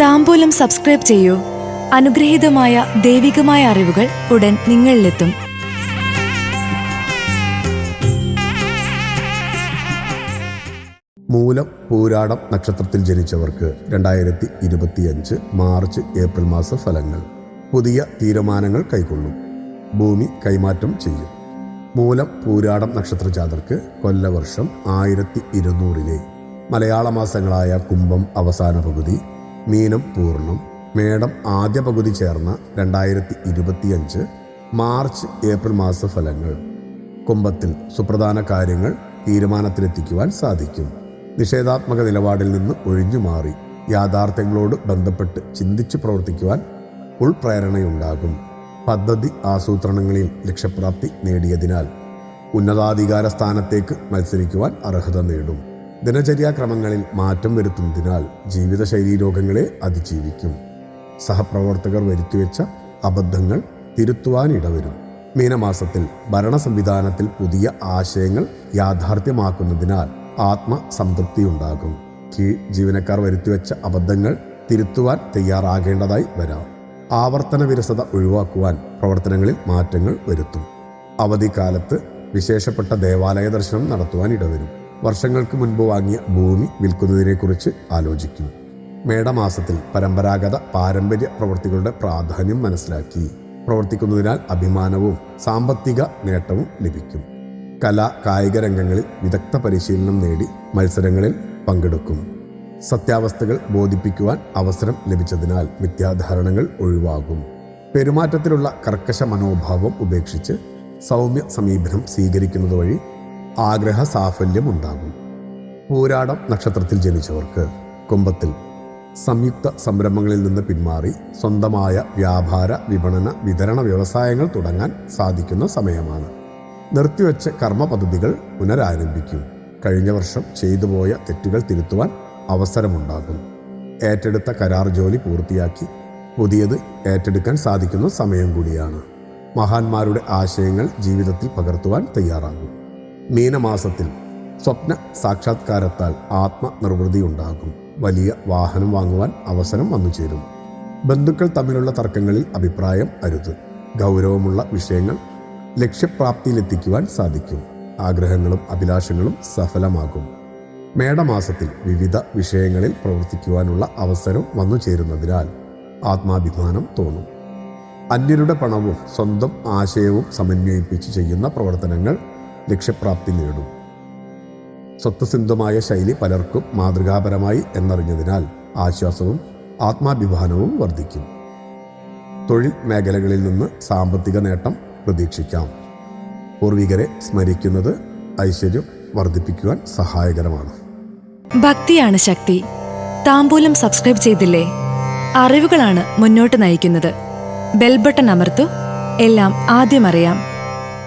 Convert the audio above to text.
താമ്പൂലം subscribe ചെയ്യൂ. അനുഗ്രഹീതമായ ദൈവികമായ അറിവുകൾ ഉടൻ നിങ്ങളിലെത്തും. മൂലം പൂരാടം നക്ഷത്രത്തിൽ ജനിച്ചവർക്ക് രണ്ടായിരത്തി ഇരുപത്തിയഞ്ച് മാർച്ച് ഏപ്രിൽ മാസ ഫലങ്ങൾ. പുതിയ തീരുമാനങ്ങൾ കൈക്കൊള്ളും. ഭൂമി കൈമാറ്റം ചെയ്യും. മൂലം പൂരാടം നക്ഷത്ര ജാതർക്ക് കൊല്ലവർഷം ആയിരത്തി ഇരുന്നൂറിലെ മലയാള മാസങ്ങളായ കുംഭം അവസാന പകുതി മീനം പൂർണം. മേടം ആദ്യ പകുതി ചേർന്ന രണ്ടായിരത്തി ഇരുപത്തിയഞ്ച് മാർച്ച് ഏപ്രിൽ മാസ ഫലങ്ങൾ. കുംഭത്തിൽ സുപ്രധാന കാര്യങ്ങൾ തീരുമാനത്തിലെത്തിക്കുവാൻ സാധിക്കും. നിഷേധാത്മക നിലപാടിൽ നിന്ന് ഒഴിഞ്ഞു മാറി യാഥാർത്ഥ്യങ്ങളോട് ബന്ധപ്പെട്ട് ചിന്തിച്ചു പ്രവർത്തിക്കുവാൻ ഉൾപ്രേരണയുണ്ടാകും. പദ്ധതി ആസൂത്രണങ്ങളിൽ ലക്ഷ്യപ്രാപ്തി നേടിയതിനാൽ ഉന്നതാധികാര സ്ഥാനത്തേക്ക് മത്സരിക്കുവാൻ അർഹത നേടും. ദിനചര്യാക്രമങ്ങളിൽ മാറ്റം വരുത്തുന്നതിനാൽ ജീവിതശൈലീ രോഗങ്ങളെ അതിജീവിക്കും. സഹപ്രവർത്തകർ വരുത്തിവെച്ച അബദ്ധങ്ങൾ തിരുത്തുവാനിടവരും മീനമാസത്തിൽ ഭരണ സംവിധാനത്തിൽ പുതിയ ആശയങ്ങൾ യാഥാർത്ഥ്യമാക്കുന്നതിനാൽ ആത്മസംതൃപ്തിയുണ്ടാകും. കീഴ് ജീവനക്കാർ വരുത്തിവെച്ച അബദ്ധങ്ങൾ തിരുത്തുവാൻ തയ്യാറാകേണ്ടതായി വരാം. ആവർത്തന വിരസത ഒഴിവാക്കുവാൻ പ്രവർത്തനങ്ങളിൽ മാറ്റങ്ങൾ വരുത്തും. അവധിക്കാലത്ത് വിശേഷപ്പെട്ട ദേവാലയ ദർശനം നടത്തുവാൻ ഇടവരും. വർഷങ്ങൾക്ക് മുൻപ് വാങ്ങിയ ഭൂമി വിൽക്കുന്നതിനെക്കുറിച്ച് ആലോചിക്കും മേടമാസത്തിൽ പരമ്പരാഗത പാരമ്പര്യ പ്രവൃത്തികളുടെ പ്രാധാന്യം മനസ്സിലാക്കി. പ്രവർത്തിക്കുന്നതിനാൽ അഭിമാനവും സാമ്പത്തിക നേട്ടവും ലഭിക്കും. കലാ കായിക രംഗങ്ങളിൽ വിദഗ്ധ പരിശീലനം നേടി മത്സരങ്ങളിൽ പങ്കെടുക്കും. സത്യാവസ്ഥകൾ ബോധിപ്പിക്കുവാൻ അവസരം ലഭിച്ചതിനാൽ മിഥ്യാധാരണകൾ ഒഴിവാകും. പെരുമാറ്റത്തിലുള്ള കർക്കശ മനോഭാവം ഉപേക്ഷിച്ച് സൗമ്യ സമീപനം സ്വീകരിക്കുന്നത് വഴി ആഗ്രഹ സാഫല്യം ഉണ്ടാകും പൂരാടം നക്ഷത്രത്തിൽ ജനിച്ചവർക്ക് കുംഭത്തിൽ സംയുക്ത സംരംഭങ്ങളിൽ നിന്ന് പിന്മാറി സ്വന്തമായ വ്യാപാര വിപണന വിതരണ വ്യവസായങ്ങൾ തുടങ്ങാൻ സാധിക്കുന്ന സമയമാണ്. നിർത്തിവെച്ച കർമ്മ പദ്ധതികൾ പുനരാരംഭിക്കും. കഴിഞ്ഞ വർഷം ചെയ്തുപോയ തെറ്റുകൾ തിരുത്തുവാൻ അവസരമുണ്ടാകും. ഏറ്റെടുത്ത കരാർ ജോലി പൂർത്തിയാക്കി പുതിയത് ഏറ്റെടുക്കാൻ സാധിക്കുന്ന സമയം കൂടിയാണ്. മഹാന്മാരുടെ ആശയങ്ങൾ ജീവിതത്തിൽ പകർത്തുവാൻ തയ്യാറാകും. മീനമാസത്തിൽ സ്വപ്ന സാക്ഷാത്കാരത്താൽ ആത്മനിർവൃതി ഉണ്ടാകും വലിയ വാഹനം വാങ്ങുവാൻ അവസരം വന്നു ചേരും ബന്ധുക്കൾ തമ്മിലുള്ള തർക്കങ്ങളിൽ അഭിപ്രായം അരുത്. ഗൗരവമുള്ള വിഷയങ്ങൾ ലക്ഷ്യപ്രാപ്തിയിലെത്തിക്കുവാൻ സാധിക്കും. ആഗ്രഹങ്ങളും അഭിലാഷങ്ങളും സഫലമാകും. മേടമാസത്തിൽ വിവിധ വിഷയങ്ങളിൽ പ്രവർത്തിക്കുവാനുള്ള അവസരം വന്നു ചേരുന്നതിനാൽ ആത്മാഭിമാനം തോന്നും. അന്യരുടെ പണവും സ്വന്തം ആശയവും സമന്വയിപ്പിച്ച് ചെയ്യുന്ന പ്രവർത്തനങ്ങൾ ലക്ഷ്യപ്രാപ്തി നേടും. സ്വത്വസിന്ധമായ ശൈലി പലർക്കും മാതൃകാപരമായി എന്നറിഞ്ഞതിനാൽ ആശ്വാസവും ആത്മാഭിമാനവും വർദ്ധിക്കും. തൊഴിൽ മേഖലകളിൽ നിന്ന് സാമ്പത്തിക നേട്ടം പ്രതീക്ഷിക്കാം. പൂർവികരെ സ്മരിക്കുന്നത് ഐശ്വര്യം വർദ്ധിപ്പിക്കുവാൻ സഹായകരമാണ്. ഭക്തിയാണ് ശക്തി. താമ്പൂലം സബ്സ്ക്രൈബ് ചെയ്തില്ലേ? അറിവുകളാണ് മുന്നോട്ട് നയിക്കുന്നത്. ബെൽബട്ടൺ അമർത്തു. എല്ലാം ആദ്യം അറിയാം.